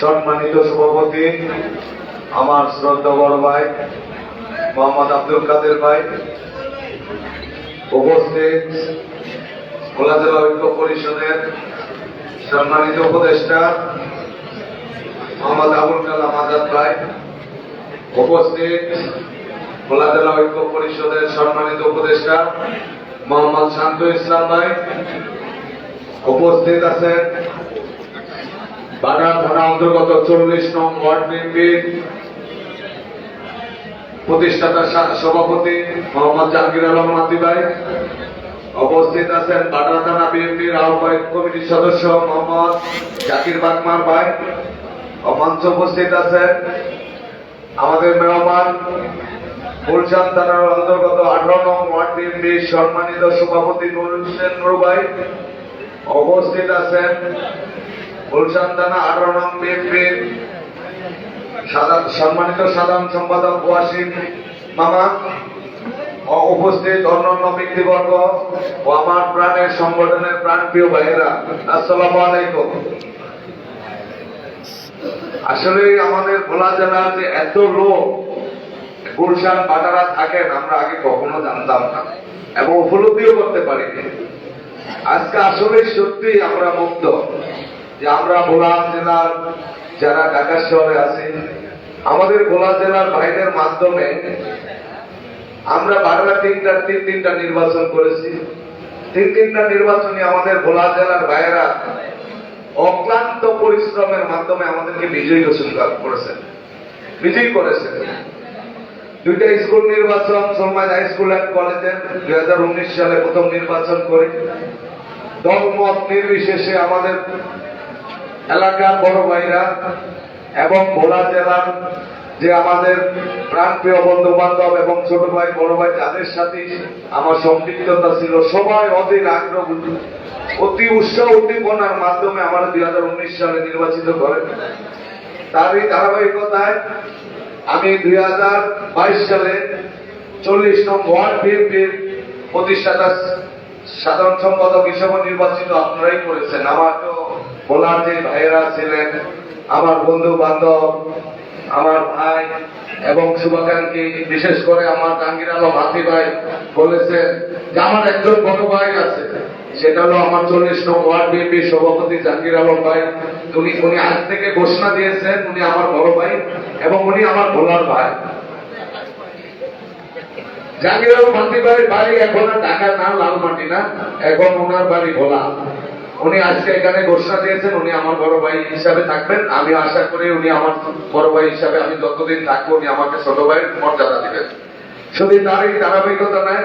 সম্মানিত সভাপতি আমার শ্রদ্ধা বড় ভাই, মোহাম্মদ আব্দুল কাদের ভাই, উপস্থিত ভোলা জেলা ঐক্য পরিষদের সম্মানিত উপদেষ্টা মোহাম্মদ আবুল কালাম আজাদ ভাই, উপস্থিত ভোলা জেলা ঐক্য পরিষদের সম্মানিত উপদেষ্টা মোহাম্মদ শান্ত ইসলাম ভাই, উপস্থিত আছেন বাটার থানা অন্তর্গত চল্লিশ নং ওয়ার্ড বিএনপির প্রতিষ্ঠাতা সভাপতি মোহাম্মদ জাহাঙ্গীর আলম মাতি ভাই, উপস্থিত আছেন বাটার থানা বিএনপির আহ্বায়ক কমিটির সদস্য মোহাম্মদ জাকির বাগমার ভাই মঞ্চে উপস্থিত আছেন আমাদের মেহমান গুলশান থানার অন্তর্গত আঠারো নং ওয়ার্ড বিএনপির সম্মানিত সভাপতি নুরুল হোসেন নুরু ভাই উপস্থিত আছেন। গুলশান থানা আঠারো নং সাধারণ- সম্মানিত সাধারণ সম্পাদক ওয়াসিম মামা উপস্থিত অন্যান্য ব্যক্তিবর্গ ও আমার প্রাণের সংগঠনের প্রাণপ্রিয় ভাইয়েরা, আসসালামু আলাইকুম। আসলে আমাদের ভোলা জেলার যে এত লোক গুলশান বাটারা থাকেন, আমরা আগে কখনো জানতাম না এবং উপলব্ধিও করতে পারিনি। আজকে আসলে সত্যি আমরা মুক্ত যে আমরা ভোলা জেলার যারা ঢাকা শহরে আছি, আমাদের ভোলা জেলার ভাইদের মাধ্যমে আমরা বারোটা তিনটা, তিন তিনটা নির্বাচন করেছি। তিন তিনটা নির্বাচনে আমাদের ভোলা জেলার ভাইয়েরা অক্লান্ত পরিশ্রমের মাধ্যমে আমাদেরকে বিজয়ী ঘোষণা করেছেন। বিজয়ী করেছেন। দুইটা স্কুল নির্বাচন সমাজ হাই স্কুল অ্যান্ড কলেজে, দুই হাজার উনিশ সালে প্রথম নির্বাচন করি। দলমত নির্বিশেষে আমাদের এলাকার বড় ভাইরা এবং ভোলা জেলার যে আমাদের প্রাণপ্রিয় বন্ধু বান্ধব এবং ছোট ভাই, বড় ভাই, যাদের সাথে আমার সম্পৃক্ততা ছিল, সবাই অধীর আগ্রহ, অতি উৎসাহ, উদ্দীপনার মাধ্যমে আমার দুই হাজার উনিশ সালে নির্বাচিত করেন। তারই ধারাবাহিকতায় আমি দুই হাজার বাইশ সালে চল্লিশ নং ওয়ার্ড বিএনপির প্রতিষ্ঠাতা সাধারণ সম্পাদক হিসেবে নির্বাচিত আপনারাই করেছেন। আমার তো বলার যে ভাইয়েরা ছিলেন, আমার বন্ধু বান্ধব আমার ভাই এবং শুভাকাঙ্ক্ষী, বিশেষ করে আমার জাহাঙ্গীর আলম হাতি ভাই বলেছেন যে, আমার একজন বড় ভাই আছে। সেটা হলো আমার চল্লিশ নং ওয়ার্ড বিএনপির সভাপতি জাহাঙ্গীর আলম ভাই। উনি উনি আজ থেকে ঘোষণা দিয়েছেন, উনি আমার বড় ভাই এবং উনি আমার ভোলার ভাই। জাহাঙ্গীর আলম মান্তি ভাইয়ের বাড়ি এখন আর ঢাকা না, লালমাটি না, এখন ওনার বাড়ি ভোলা। উনি আজকে এখানে ঘোষণা দিয়েছেন, উনি আমার বড় ভাই হিসাবে থাকবেন। আমি আশা করি উনি আমার বড় ভাই হিসাবে আমি যতদিন থাকব, উনি আমাকে ছোট ভাইয়ের মর্যাদা দিবেন। শুধু তারই ধারাবাহিকতা নয়,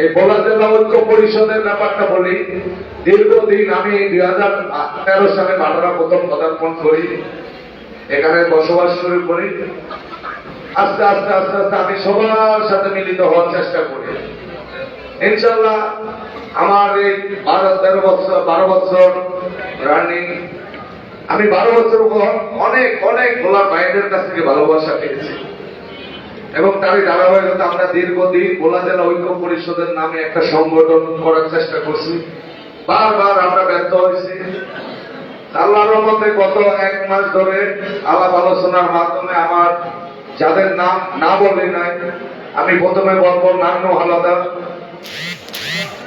এই ভোলা জেলা ঐক্য পরিষদের ব্যাপারটা বলি। দীর্ঘদিন আমি দুই হাজার তেরো সালে বাটারা প্রথম পদার্পণ করি এখানে বসবাস শুরু করি। আস্তে আস্তে আস্তে আস্তে আমি সবার সাথে মিলিত হওয়ার চেষ্টা করি। ইনশাল্লাহ আমার এই বারো, তেরো বছর, বারো বছর রানিং, আমি বারো বছর অনেক অনেক ভোলার ভাইদের কাছ থেকে ভালোবাসা পেয়েছি। এবং তারই ধারাবাহিকতা আমরা দীর্ঘদিন ভোলা জেলা ঐক্য পরিষদের নামে একটা সংগঠন করার চেষ্টা করছি। বারবার আমরা ব্যর্থ হয়েছি। আল্লাহর রহমতে গত এক মাস ধরে আলাপ আলোচনার মাধ্যমে আমার যাদের নাম না বলি নাই, আমি প্রথমে বলব নান্নু হালাদার,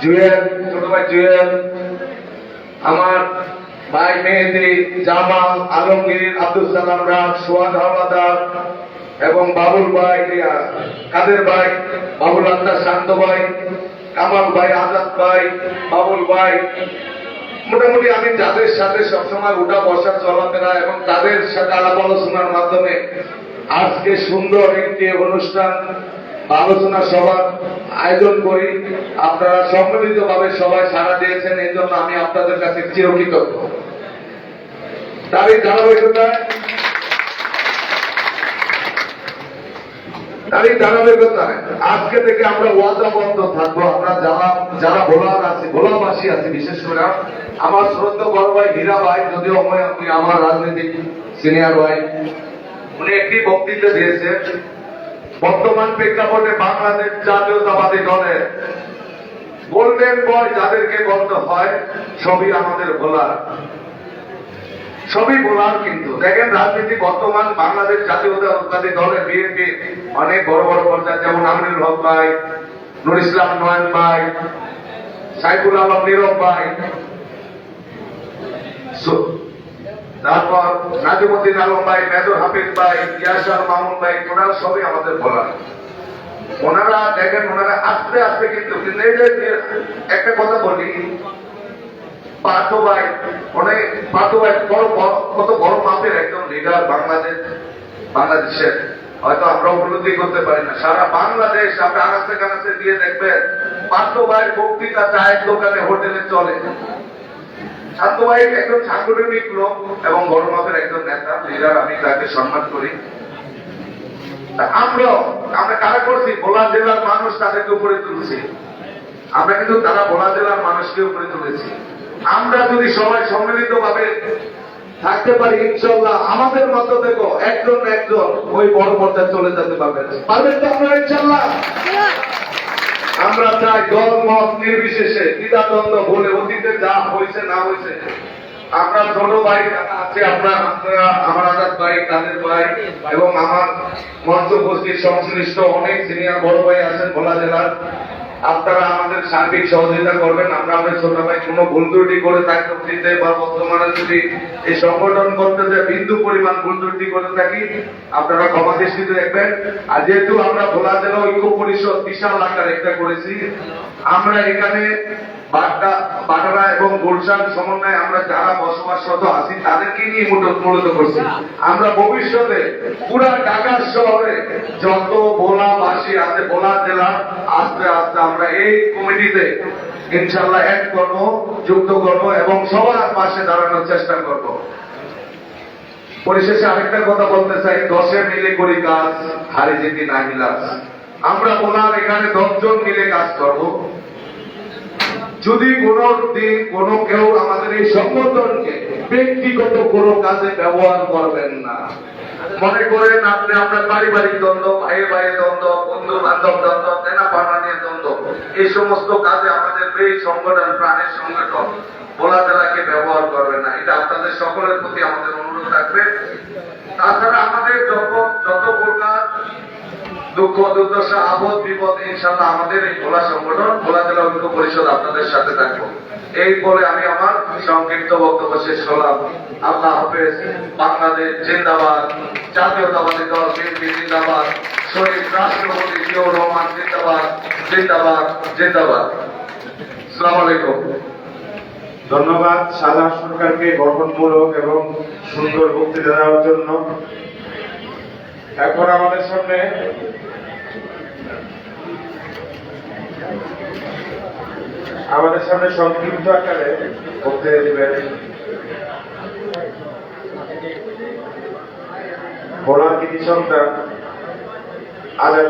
জুয়েল, ছোট ভাই জুয়েল, আমার ভাই মেহেদি জামাল, আলমগীর, আব্দুল সালাম রাজ, সোহাগ হাওলাদার এবং বাবুল ভাই, কাদের ভাই, বাবুল আত্মা শান্ত ভাই, কামাল ভাই, আজাদ ভাই, বাবুল ভাই। মোটামুটি আমি যাদের সাথে সবসময় উঠা বসা চলাফেরা এবং তাদের সাথে আলাপ আলোচনার মাধ্যমে আজকে সুন্দর একটি অনুষ্ঠান আলোচনা সভার আয়োজন করি। আপনারা সম্মিলিতভাবে সবাই সাড়া দিয়েছেন, এই জন্য আমি আপনাদের কাছে চিরকৃতজ্ঞ। তারই ধারাবাহিকতায় তারই ধারাবাহিকতায় আজকে থেকে আমরা ওয়াদাবদ্ধ থাকব। আমরা যারা যারা ভোলার আছি, ভোলাবাসী আছি, বিশেষ করে আমার শ্রদ্ধ বড় ভাই হীরা ভাই, যদিও উনি আমার রাজনৈতিক সিনিয়র ভাই, উনি একটি বক্তৃতা দিয়েছে বর্তমান প্রেক্ষাপটে বাংলাদেশ জাতীয়তাবাদী দলের গোল্ডেন বয় যাদেরকে বলতে হয়, সবই আমাদের ভোলার। সবই ভোলার কিন্তু। দেখেন রাজনীতি বর্তমান বাংলাদেশ জাতীয়তাবাদী দলের বিএনপি অনেক বড় বড় পর্যায়ে, যেমন আমিনুল হক ভাই, নুর ইসলাম, নয়ন ভাই, সাইফুল আলম, নীরব ভাই। তারপর নাজিমুদ্দিন আলম ভাই মেজর হাফিজ ভাই ইয়াসার মামুন ভাই, ওনারা সবই আমাদের বলার। ওনারা দেখেন, ওনারা আস্তে আস্তে কিন্তু একটা কথা বলি পার্থ অনেক পার্থ ভাই বড় মাপের একজন আমরা নেতা লিডার আমি তাকে সম্মান করি। তা আমরাও, আমরা কারা করছি? ভোলা জেলার মানুষ তাদেরকে উপরে তুলছি। আমরা কিন্তু তারা ভোলা জেলার মানুষকে উপরে তুলেছি। আমরা যদি সবাই সম্মিলিত ভাবে থাকতে পারি ইনশাল্লাহ আমাদের মতো দেখো, একজন একজন ওই বড় পর্যায়ে চলে যেতে পারবেন পারবেন তো আমরা ইনশাল্লাহ আমরা চাই দল, মত নির্বিশেষে দ্বিধাদ্বন্দ্ব বলে অতীতে যা হয়েছে, না হয়েছে। আমরা ছোট ভাই আছে, আপনার, আপনারা, আমার আজাদ ভাই কাদের ভাই এবং আমার মঞ্চ উপস্থিত সংশ্লিষ্ট অনেক সিনিয়র বড় ভাই আছেন, ভোলা জেলার। আপনারা আমাদের সার্বিক সহযোগিতা করবেন। আমরা আমাদের ছোট ভাই, কোনো ভুল ত্রুটি করে থাকতে অতীতে বা বর্তমানে যদি এই সংগঠন করতে যে বিন্দু পরিমাণ ভুল ত্রুটি করে থাকি, আপনারা ক্ষমা দৃষ্টিতে দেখবেন। আর যেহেতু আমরা ভোলা জেলা ঐক্য পরিষদ বিশাল আকার একটা করেছি আমরা এখানে বাডারা এবং গুলশান সমন্বয়ে আমরা যারা বসবাসরত আছি, তাদেরকে নিয়ে মূলত করছি। আমরা ভবিষ্যতে পুরা ঢাকা শহরে যত ভোলাবাসী আছে, ভোলা জেলা, আস্তে আস্তে আমরা এই কমিটিতে ইনশাল্লাহ অ্যাড করব, যুক্ত করব এবং সবার পাশে দাঁড়ানোর চেষ্টা করব। পরিশেষে আরেকটা কথা বলতে চাই। দশে মিলে করি কাজ, হারি যেতে না মিলাস। আমরা ওনার এখানে দশজন মিলে কাজ করব। যদি কোনো দিন কোনো কেউ আমাদের এই সংগঠনকে ব্যক্তিগত কোনো কাজে ব্যবহার করবেন না। মনে করেন আপনি আপনার পারিবারিক দ্বন্দ্ব ভাইয়ের ভাইয়ের দ্বন্দ্ব, বন্ধু বান্ধব দ্বন্দ্ব তেনা পাঠানের দ্বন্দ্ব, এই সমস্ত কাজে আমাদের এই সংগঠন, প্রাণের সংগঠন বলা জেলাকে ব্যবহার করবে না। এটা আপনাদের সকলের প্রতি আমাদের অনুরোধ থাকবে। তাছাড়া আমাদের যত যত প্রকার দুঃখ, দুর্দশা, আপদ, বিপদ ইনশাল্লাহ আমাদের এই ভোলা সংগঠন, ভোলা জেলা ঐক্য পরিষদ আপনাদের সাথে থাকব। এই বলে আমি আমার সংক্ষিপ্ত বক্তব্য শেষ করলাম। আল্লাহ হাফেজ, বাংলাদেশ জিন্দাবাদ, জাতীয়তাবাদী দল, বিএনপি জিন্দাবাদ, শহীদ রাষ্ট্রপতি জিয়াউর রহমান জিন্দাবাদ জিন্দাবাদ জিন্দাবাদ। সালাম আলাইকুম। ধন্যবাদ সাদা সরকারকে গঠনমূলক এবং সুন্দর বক্তৃতা দেওয়ার জন্য। এখন আমাদের সামনে আমাদের সামনে সংক্ষিপ্ত আকারে বক্তৃতা দিবেন। বলার কৃতি সন্তান আজাদ